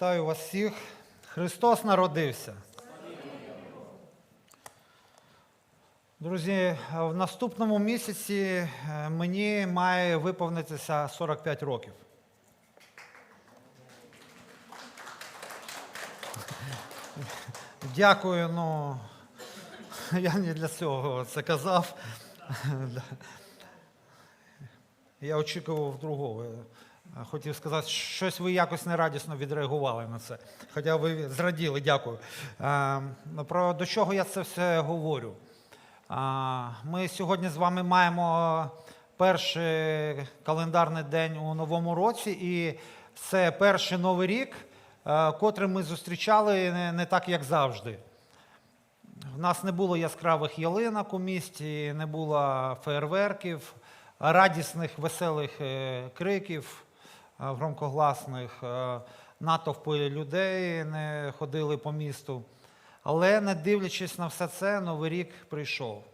Вітаю вас всіх. Христос народився. Друзі, в наступному місяці е, мені має виповнитися 45 років. Дякую, ну я не для цього це казав. Я очікував другого. Хотів сказати, щось ви якось нерадісно відреагували на це. Хоча ви зраділи, дякую. Е, Про до чого я це все говорю? Ми сьогодні з вами маємо перший календарний день у новому році, і це перший новий рік, котрий ми зустрічали не, так, як завжди. В нас не було яскравих ялинок у місті, не було феєрверків, радісних, веселих е, криків громкогласних, е, натовпи людей не ходили по місту. Але не дивлячись на все це, Новий рік прийшов.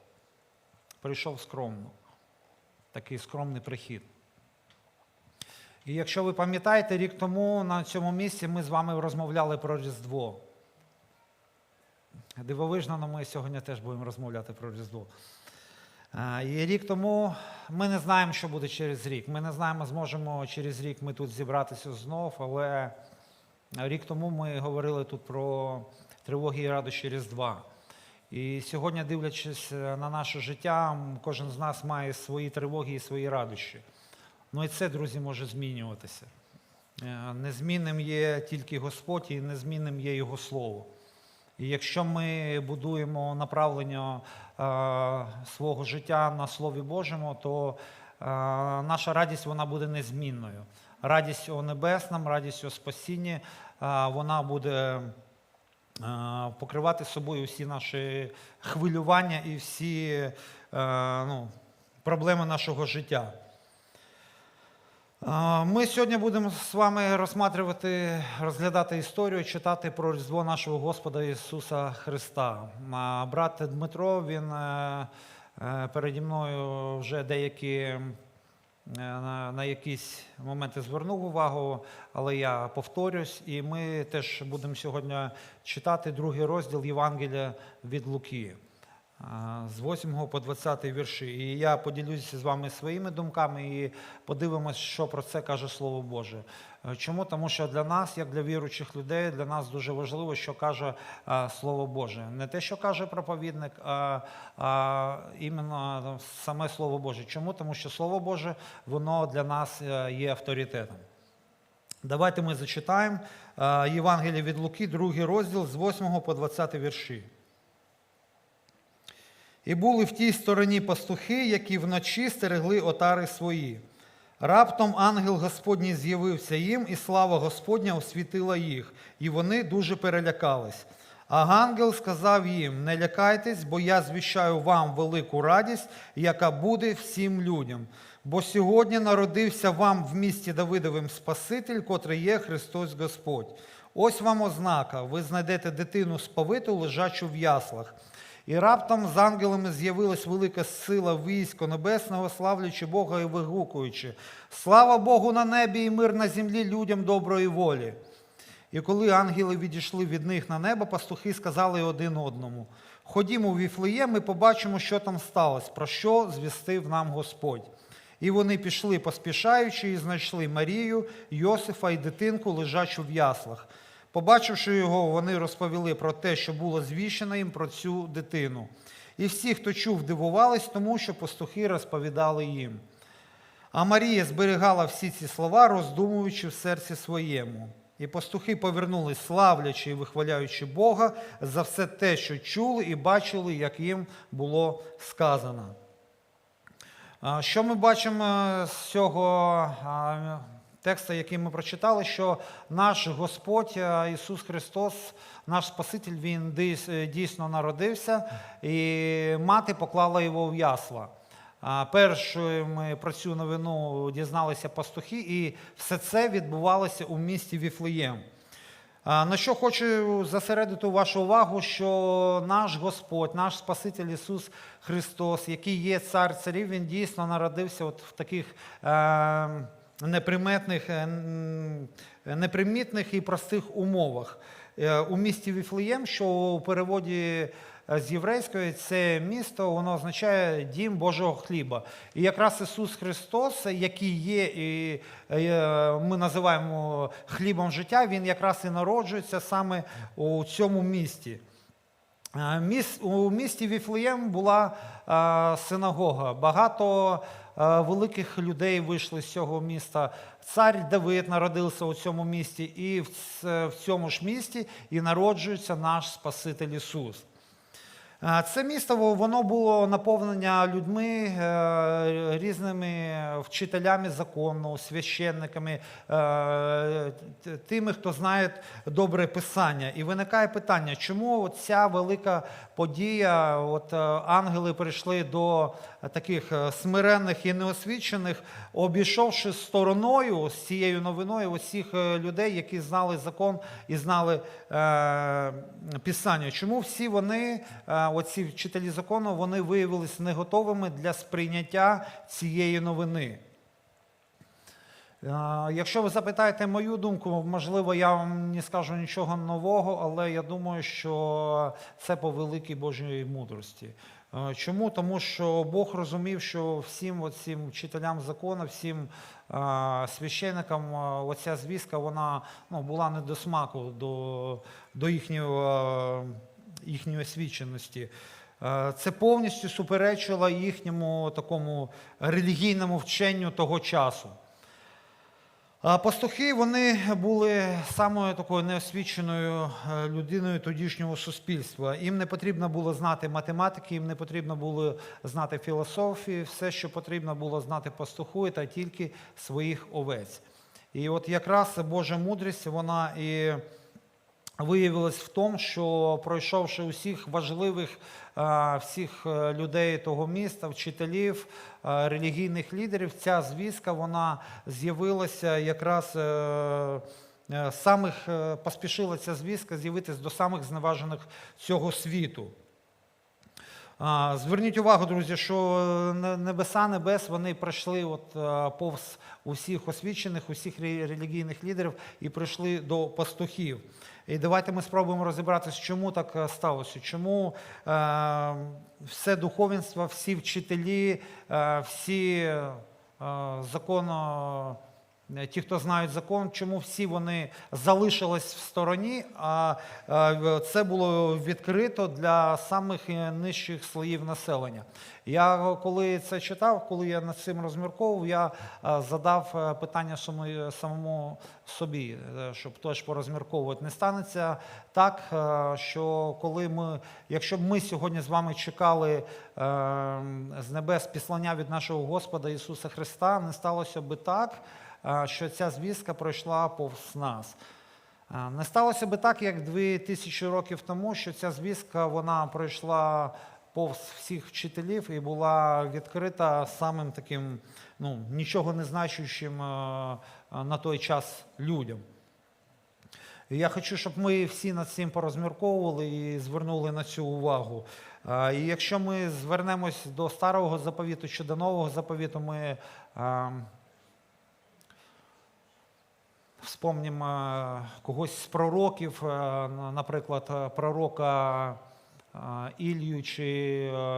Прийшов скромно. Такий скромний прихід. І якщо ви пам'ятаєте, рік тому на цьому місці ми з вами розмовляли про Різдво. Дивовижно, але ми сьогодні теж будемо розмовляти про Різдво. І рік тому ми не знаємо, що буде через рік. Ми не знаємо, зможемо через рік ми тут зібратися знов, але рік тому ми говорили тут про тривоги і радощі Різдва. І сьогодні, дивлячись е, на наше життя, кожен з нас має свої тривоги і свої радощі. Ну і це, друзі, може змінюватися. Е, Незмінним є тільки Господь і незмінним є Його Слово. І якщо ми будуємо направлення е, свого життя на Слові Божому, то е, наша радість вона буде незмінною. Радість у небесному, радість у спасінні, е, вона буде покривати собою всі наші хвилювання і всі ну, проблеми нашого життя. Ми сьогодні будемо з вами розсматривати, розглядати історію, читати про Різдво нашого Господа Ісуса Христа. Брат Дмитро, він е, е, переді мною вже деякі е, на якісь моменти звернув увагу, але я повторюсь, і ми теж будемо сьогодні читати другий розділ Євангелія від Луки. З 8 по 20 вірші. І я поділюся з вами своїми думками і подивимось, що про це каже Слово Боже. Е, Чому? Тому що для нас, як для віруючих людей, для нас дуже важливо, що каже Слово Боже. Не те, що каже проповідник, а, а іменно саме Слово Боже. Чому? Тому що Слово Боже, воно для нас е, є авторитетом. Давайте ми зачитаємо е, Євангеліє від Луки, другий розділ з 8 по 20 вірші. І були в тій стороні пастухи, які вночі стерегли отари свої. Раптом ангел Господній з'явився їм, і слава Господня освітила їх, і вони дуже перелякались. А ангел сказав їм: Не лякайтесь, бо я звіщаю вам велику радість, яка буде всім людям. Бо сьогодні народився вам в місті Давидовим Спаситель, котрий є Христос Господь. Ось вам ознака: ви знайдете дитину сповиту, лежачу в яслах. І раптом з ангелами з'явилась велика сила військо небесного, славлячи Бога і вигукуючи: Слава Богу на небі і мир на землі людям доброї волі. І коли ангели відійшли від них на небо, пастухи сказали один одному: Ходімо в Віфлеєм і побачимо, що там сталося, про що звістив нам Господь. І вони пішли, поспішаючи, і знайшли Марію, Йосифа і дитинку, лежачу в яслах. Побачивши його, вони розповіли про те, що було звіщено їм про цю дитину. І всі, хто чув, дивувались тому, що пастухи розповідали їм. А Марія зберігала всі ці слова, роздумуючи в серці своєму. І пастухи повернулись, славлячи і вихваляючи Бога за все те, що чули і бачили, як їм було сказано. Що ми бачимо з цього а, тексту, який ми прочитали, що наш Господь Ісус Христос, наш Спаситель, Він е, дійсно народився, і мати поклала його в ясла. Першою ми про цю новину дізналися пастухи, і все це відбувалося у місті Віфлеєм. На що хочу зосередити вашу увагу, що наш Господь, наш Спаситель Ісус Христос, який є цар царів, Він дійсно народився от в таких е, неприметних е, непримітних і простих умовах. Е, У місті Віфлеєм, що у переводі е, з єврейської це місто, воно означає дім Божого хліба. І якраз Ісус Христос, який є, і ми називаємо хлібом життя, Він якраз і народжується саме у цьому місті. У місті Віфлеєм була синагога. Багато великих людей вийшли з цього міста. Цар Давид народився у цьому місті, і в цьому ж місті і народжується наш Спаситель Ісус. Е, Це місто воно було наповнення людьми, е, різними вчителями закону, священниками, е, тими, хто знає добре писання. І виникає питання, чому ця велика подія, от е, ангели прийшли до таких е, смиренних і неосвічених, обійшовши стороною з цією новиною усіх е, людей, які знали закон і знали е, писання. Чому всі вони, е, оці вчителі закону, вони виявилися не готовими для сприйняття цієї новини? Е, Якщо ви запитаєте мою думку, можливо, я вам не скажу нічого нового, але я думаю, що це по великій Божій мудрості. Е, Чому? Тому що Бог розумів, що всім цим вчителям закону, всім е, священникам е, оця звістка вона ну, була не до смаку, до, до їхнього, е, їхньої освіченості. Це повністю суперечило їхньому такому релігійному вченню того часу. Пастухи вони були самою такою неосвіченою е, людиною тодішнього суспільства. Їм не потрібно було знати математики, їм не потрібно було знати філософії. Все, що потрібно було знати пастуху, та тільки своїх овець. І от якраз Божа мудрість, вона і виявилась в тому, що пройшовши усіх важливих е, всіх е, людей того міста, вчителів, е, релігійних лідерів, ця звістка вона з'явилася якраз. Самих поспішила ця звістка з'явитись до самих зневажених цього світу. Зверніть увагу, друзі, що небеса небес вони пройшли от, повз усіх освічених, усіх релігійних лідерів і прийшли до пастухів. І давайте ми спробуємо розібратися, чому так е, сталося, чому е, все духовенство, всі вчителі, е, всі е, законно. Е, Ті, хто знають закон, чому всі вони залишились в стороні, а е, це було відкрито для самих е, нижчих слоїв населення. Я коли це читав, коли я над цим розмірковував, я задав питання самому, собі, щоб теж порозмірковувати. Не станеться так, що коли ми, якщо б ми сьогодні з вами чекали е, з небес післання від нашого Господа Ісуса Христа, не сталося би так що ця звістка пройшла повз нас. Не сталося би так, як дві тисячі років тому, що ця звістка вона пройшла повз всіх вчителів і була відкрита самим таким ну, нічого не значущим на той час людям. Я хочу, щоб ми всі над цим порозмірковували і звернули на цю увагу. І якщо ми звернемось до старого заповіту чи до нового заповіту, ми а, Вспомнім е, когось з пророків, е, наприклад, е, пророка Ілью чи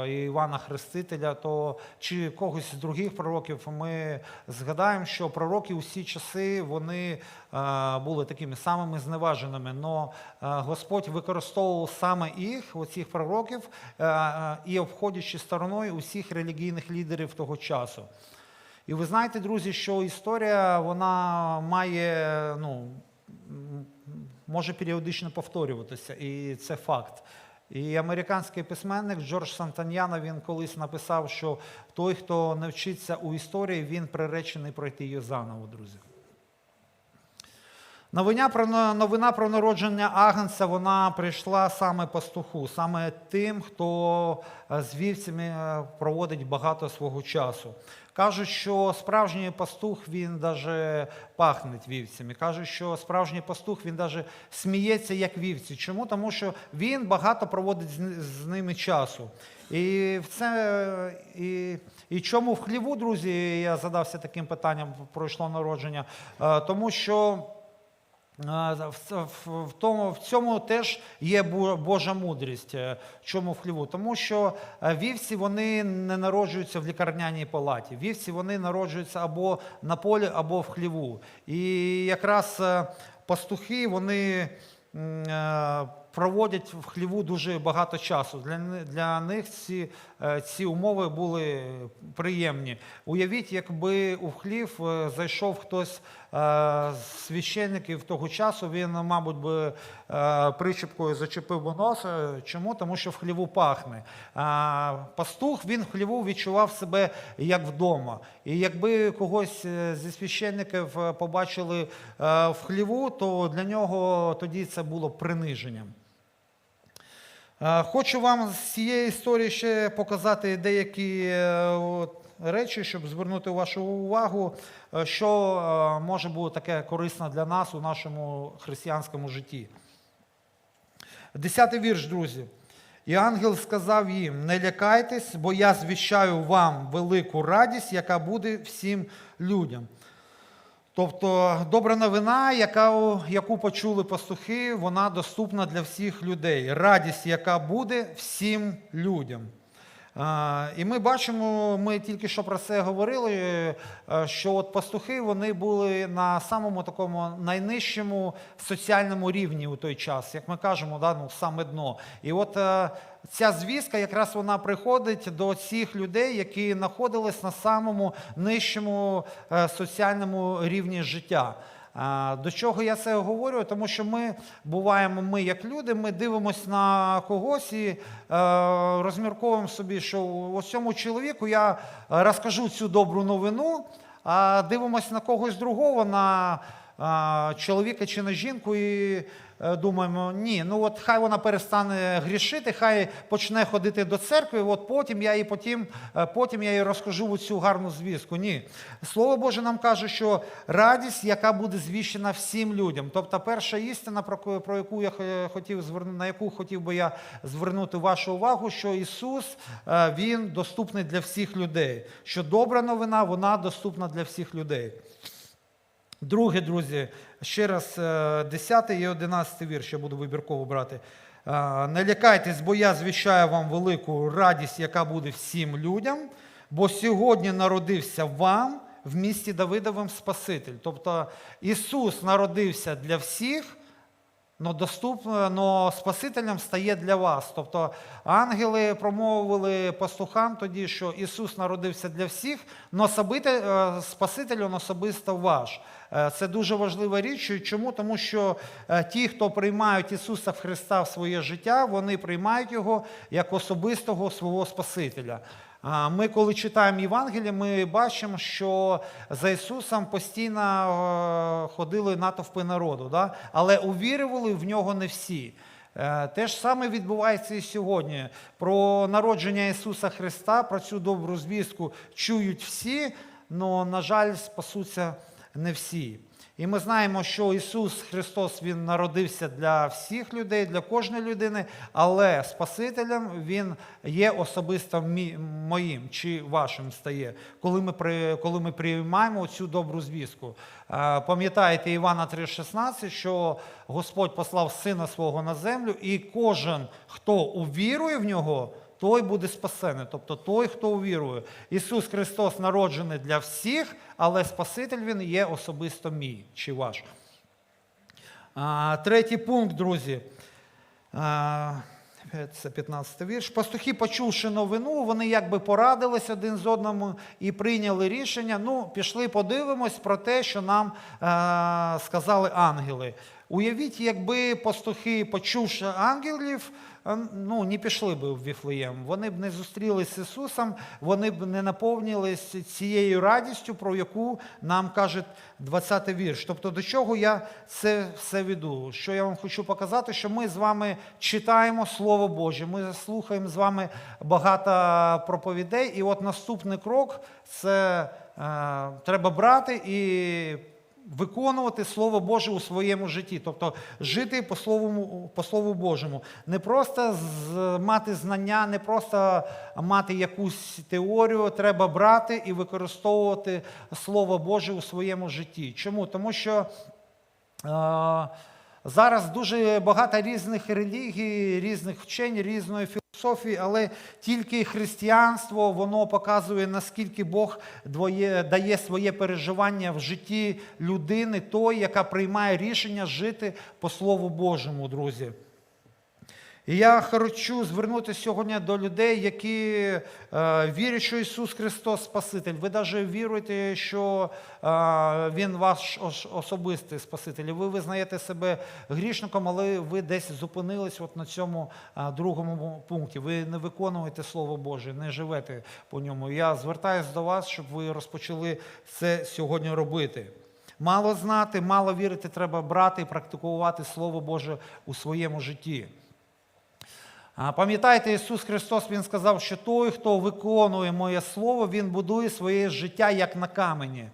Івана Хрестителя, то чи когось з других пророків ми згадаємо, що пророки усі часи вони були такими самими зневаженими. Но Господь використовував саме їх, оцих пророків, і обходячи стороною усіх релігійних лідерів того часу. І ви знаєте, друзі, що історія вона має, ну, може періодично повторюватися, і це факт. І американський письменник Джордж Сантаньяна він колись написав, що той, хто навчиться у історії, він приречений пройти її заново, друзі. Новина про, новина про народження Агнця вона прийшла саме пастуху, саме тим, хто е, з вівцями е, проводить багато свого часу. Кажуть, що справжній пастух він даже пахне вівцями. Кажуть, що справжній пастух він даже сміється як вівці. Чому? Тому що він багато проводить з, ними часу. І це і, і чому в хліву, друзі, я задався таким питанням, пройшло народження, Е, тому що. В, тому, в цьому теж є Божа мудрість. Е, Чому в хліву? Тому що е, вівці вони не народжуються в лікарняній палаті. Вівці вони народжуються або на полі, або в хліву. І якраз е, пастухи вони проводять в хліву дуже багато часу. Для, для них ці, ці умови були приємні. Уявіть, якби у хлів зайшов хтось священників того часу, він, мабуть, би е, причепкою зачепив би носа. Чому? Тому що в хліву пахне. Пастух він в хліву відчував себе як вдома. І якби когось е, зі священників е, побачили е, в хліву, то для нього тоді це було приниженням. Е, Хочу вам з цієї історії ще показати деякі е, речі, щоб звернути вашу увагу, е, що е, може бути таке корисно для нас у нашому християнському житті. Десятий вірш, друзі. І ангел сказав їм: не лякайтесь, бо я звіщаю вам велику радість, яка буде всім людям. Тобто добра новина, яка, яку почули пастухи, вона доступна для всіх людей. Радість, яка буде всім людям. І ми бачимо, ми тільки що про це говорили, е, що от пастухи вони були на самому такому найнижчому соціальному рівні у той час, як ми кажемо, да, ну, саме дно. І от е, ця звістка якраз вона приходить до цих людей, які знаходились на самому нижчому е, соціальному рівні життя. До чого я це говорю? Тому що ми буваємо, ми як люди, ми дивимося на когось і е, розмірковуємо собі, що ось цьому чоловіку я розкажу цю добру новину, а дивимося на когось другого, на чоловіка чи на жінку, і е, думаємо, ні, ну от хай вона перестане грішити, хай почне ходити до церкви, от потім я їй потім, е, потім я їй розкажу цю гарну звістку. Ні. Слово Боже нам каже, що радість, яка буде звіщена всім людям. Тобто перша істина, про, яку я хотів зверну, на яку хотів би я звернути вашу увагу, що Ісус е, Він доступний для всіх людей. Що добра новина, вона доступна для всіх людей. Друге, друзі, ще раз, е, 10 і 11 вірш я буду вибірково брати. Е, Не лякайтесь, бо я звіщаю вам велику радість, яка буде всім людям, бо сьогодні народився вам в місті Давидовим Спаситель. Тобто Ісус народився для всіх, но доступно, но Спасителем стає для вас. Тобто ангели промовили пастухам тоді, що Ісус народився для всіх, но Спаситель він особисто ваш. Е, Це дуже важлива річ. Чому? Тому що е, ті, хто приймають Ісуса Христа в своє життя, вони приймають Його як особистого свого Спасителя. Ми, коли читаємо Євангеліє, ми бачимо, що за Ісусом постійно е, ходили натовпи народу, да? але увірювали в нього не всі. Е, Те ж саме відбувається і сьогодні. Про народження Ісуса Христа, про цю добру звістку чують всі, але, на жаль, спасуться не всі. І ми знаємо, що Ісус Христос Він народився для всіх людей, для кожної людини, але Спасителем Він є особисто моїм чи вашим стає, коли ми, при, коли ми приймаємо цю добру звістку. Пам'ятаєте Івана 3,16, що Господь послав Сина свого на землю, і кожен, хто увірує в нього, той буде спасений, тобто той, хто увірує. Ісус Христос народжений для всіх, але Спаситель Він є особисто мій чи ваш. А, Третій пункт, друзі. А, Це 15 вірш. Пастухи, почувши новину, вони якби порадились один з одному і прийняли рішення. Ну, пішли, подивимось про те, що нам е, сказали ангели. Уявіть, якби пастухи, почувши ангелів, ну, не пішли б в Віфлеєм. Вони б не зустрілися з Ісусом, вони б не наповнились цією радістю, про яку нам каже 20 вірш. Тобто, до чого я це все веду? Що я вам хочу показати, що ми з вами читаємо Слово Боже, ми слухаємо з вами багато проповідей, і от наступний крок це е, треба брати і виконувати Слово Боже у своєму житті, тобто жити по Слову, по Слову Божому. Не просто мати знання, не просто мати якусь теорію, треба брати і використовувати Слово Боже у своєму житті. Чому? Тому що Е, Зараз дуже багато різних релігій, різних вчень, різної філософії, але тільки християнство воно показує, наскільки Бог двоє, дає своє переживання в житті людини, той, яка приймає рішення жити по Слову Божому, друзі. І я хочу звернутися сьогодні до людей, які е, вірять, що Ісус Христос Спаситель. Ви навіть віруєте, що е, Він ваш особистий Спаситель. І Ви визнаєте себе грішником, але ви десь зупинились от на цьому е, другому пункті. Ви не виконуєте Слово Боже, не живете по ньому. Я звертаюся до вас, щоб ви розпочали це сьогодні робити. Мало знати, мало вірити, треба брати і практикувати Слово Боже у своєму житті. Пам'ятаєте, Ісус Христос Він сказав, що той, хто виконує моє Слово, Він будує своє життя як на камені.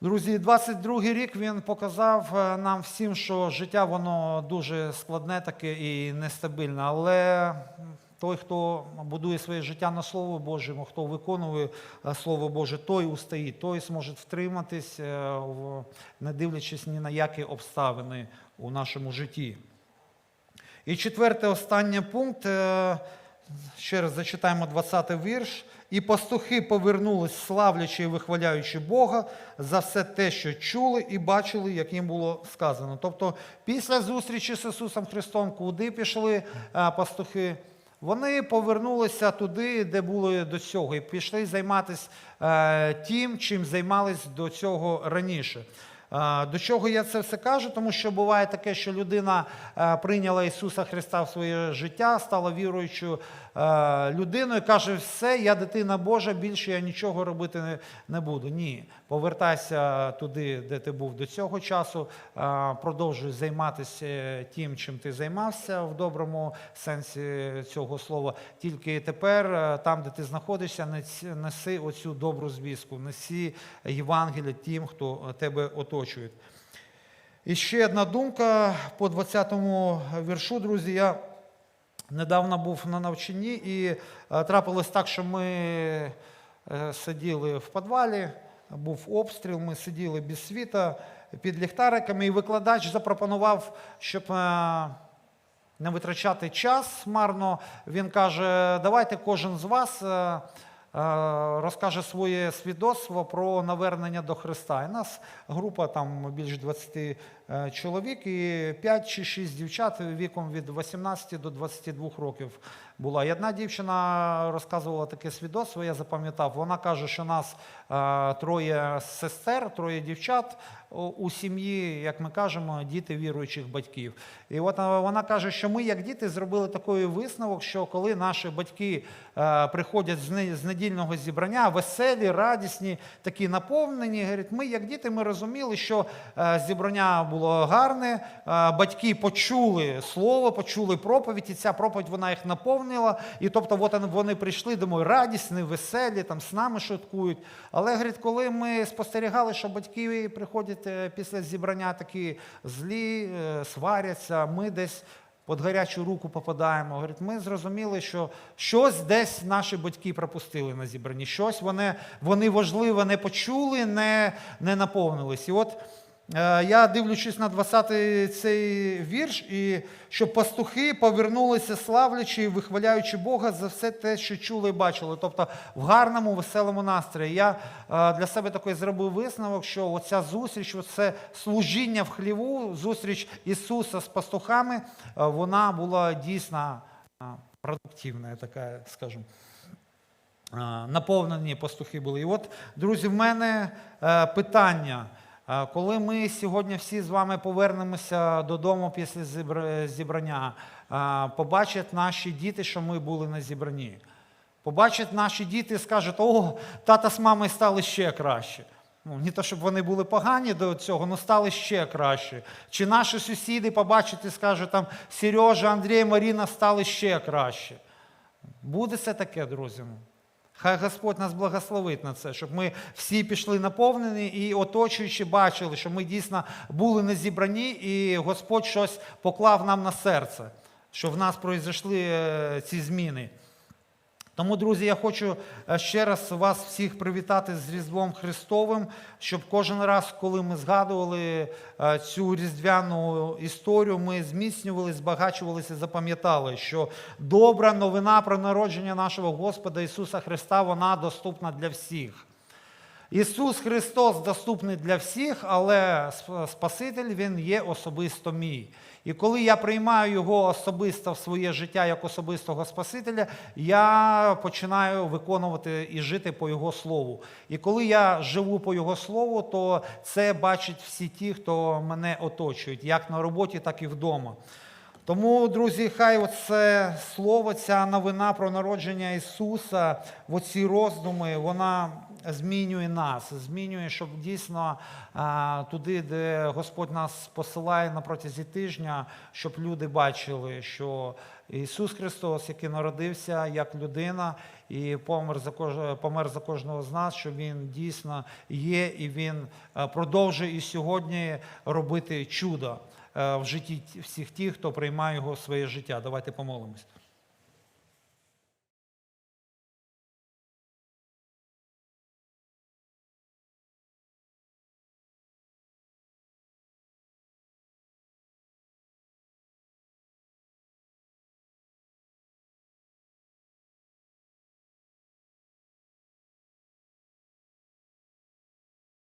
Друзі, 22-й рік він показав е, нам всім, що життя воно дуже складне таке і нестабільне. Але той, хто будує своє життя на Слово Божому, хто виконує е, Слово Боже, той устоїть, той зможе втриматись, е, не дивлячись ні на які обставини у нашому житті. І четвертий останній пункт. е, Ще раз зачитаємо 20-й вірш. І пастухи повернулись, славлячи і вихваляючи Бога за все те, що чули і бачили, як їм було сказано. Тобто, після зустрічі з Ісусом Христом, куди пішли е, пастухи, вони повернулися туди, де були до цього, і пішли займатися е, тим, чим займались до цього раніше. До чого я це все кажу? Тому що буває таке, що людина е, прийняла Ісуса Христа в своє життя, стала віруючою е, людиною, каже, все, я дитина Божа, більше я нічого робити не, буду. Ні, повертайся туди, де ти був до цього часу, е, продовжуй займатися тим, чим ти займався в доброму сенсі цього слова. Тільки тепер, там, де ти знаходишся, неси- неси оцю добру звістку, неси Євангелія тим, хто тебе оточує. І ще одна думка по 20-му віршу, друзі. Я недавно був на навчанні і е, трапилось так, що ми е, сиділи в підвалі, був обстріл, ми сиділи без світа під ліхтариками, і викладач запропонував, щоб е, не витрачати час марно. Він каже: давайте кожен з вас. Е, Розкаже своє свідоцтво про навернення до Христа. І нас група там більш 20 е, чоловік, і 5 чи 6 дівчат віком від 18 до 22 років була. І одна дівчина розказувала таке свідоцтво, я запам'ятав. Вона каже, що нас е, троє сестер, троє дівчат у- у сім'ї, як ми кажемо, діти віруючих батьків. І от е, вона каже, що ми, як діти, зробили такий висновок, що коли наші батьки е, приходять з не- з недільного зібрання, веселі, радісні, такі наповнені, говорять, ми, як діти, ми розуміли, що е, зібрання було гарне, е, батьки почули слово, почули проповідь, і ця проповідь вона їх наповнила. І тобто, от вони- прийшли, думаю, радісні, веселі, там з нами шуткують. Але говорить, коли ми спостерігали, що батьки приходять е, після зібрання такі злі, е, сваряться, ми десь. Під гарячу руку попадаємо. Говорить, ми зрозуміли, що щось десь наші батьки пропустили на зібранні, щось вони, вони важливе не почули, не, не наповнились. І от я дивлячись на 20-й цей вірш, і що пастухи повернулися, славлячи і вихваляючи Бога за все те, що чули і бачили. Тобто в гарному, веселому настрої. Я е, для себе такий зробив висновок, що оця зустріч, оце служіння в хліву, зустріч Ісуса з пастухами, е, вона була дійсно е, продуктивна, така, скажімо. Наповнені пастухи були. І от, друзі, в мене е, питання. Е, Коли ми сьогодні всі з вами повернемося додому після зібрання, е, побачать наші діти, що ми були на зібранні. Побачать наші діти і скажуть, о, тата з мамою стали ще краще. Ну, не то, щоб вони були погані до цього, але стали ще краще. Чи наші сусіди побачать і скажуть, там, Сережа, Андрій, Маріна стали ще краще. Буде це таке, друзі. Хай Господь нас благословить на це, щоб ми всі пішли наповнені і оточуючи бачили, що ми дійсно були не зібрані, і Господь щось поклав нам на серце, що в нас пройшли е, ці зміни. Тому, друзі, я хочу е, ще раз вас всіх привітати з Різдвом Христовим, щоб кожен раз, коли ми згадували е, цю різдвяну історію, ми зміцнювали, збагачувалися, запам'ятали, що добра новина про народження нашого Господа Ісуса Христа, вона доступна для всіх. Ісус Христос доступний для всіх, але Спаситель Він є особисто мій. І коли я приймаю Його особисто в своє життя як особистого Спасителя, я починаю виконувати і жити по Його Слову. І коли я живу по Його Слову, то це бачать всі ті, хто мене оточують, як на роботі, так і вдома. Тому, друзі, хай оце слово, ця новина про народження Ісуса, оці роздуми, вона змінює нас, змінює, щоб дійсно туди, де Господь нас посилає на протязі тижня, щоб люди бачили, що Ісус Христос, який народився як людина і помер за, кож... помер за кожного з нас, що Він дійсно є і Він е, продовжує і сьогодні робити чудо е, в житті всіх тих, хто приймає його в своє життя. Давайте помолимось.